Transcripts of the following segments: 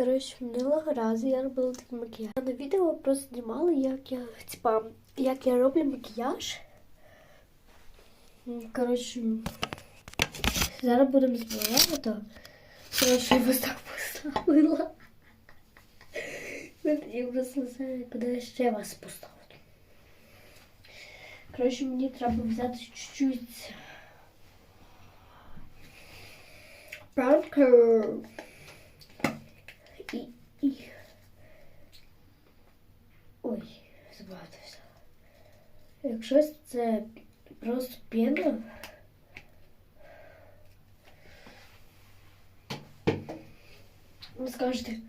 Коротше, минулого разу я робила такий макіяж. Я на відео просто знімала, як я, типа, як я роблю макіяж. Коротше, зараз будемо збирати то. Коротше, я ось так поставила. Я просто не знаю, куди ще вас поставити. Коротше, мені треба взяти чуть-чуть пранкер. І, забагато все. Якщо це просто пена. Ви скажете,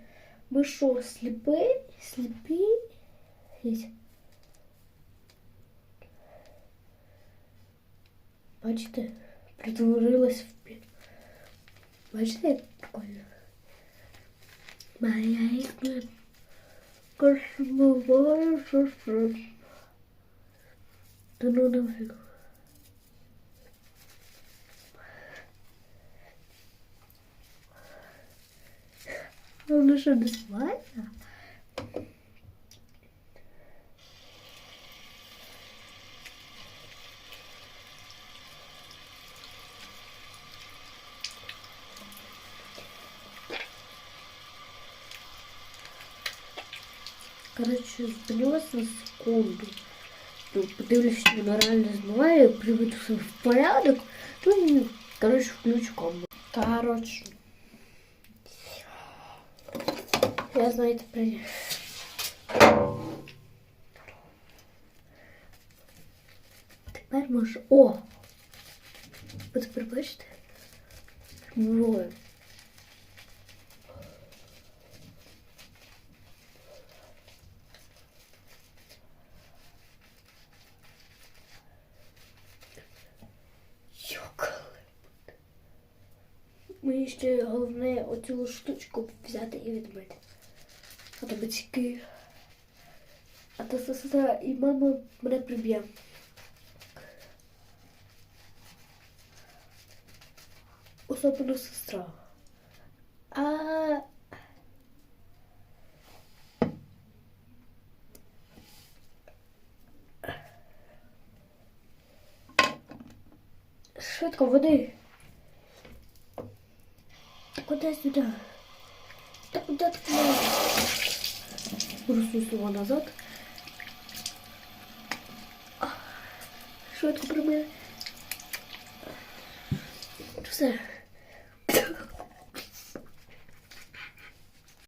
ви що, сліпий? Сліпий? Дивіться. Бачите? Притворилась в пі. Бачите, як прикольно? Моя ігна. що сестра. Та ну нафиг. ну що, безплатно? Короче, зупинилась на секунду. Ну, подивлюсь, що вона реально приведу все в порядок. Ну і, короче, включу камеру. Короче. Я знаю, это при... Тепер може... О! Ви тепер бачите? Мною. Мені ще головне оцю штучку взяти і відмити. А то батьки. А то сестра і мама мене приб'є. Особливо сестра. А швидко води. Куда сюда? Да куда ты? Просто слова назад. Швидко прибили. Все.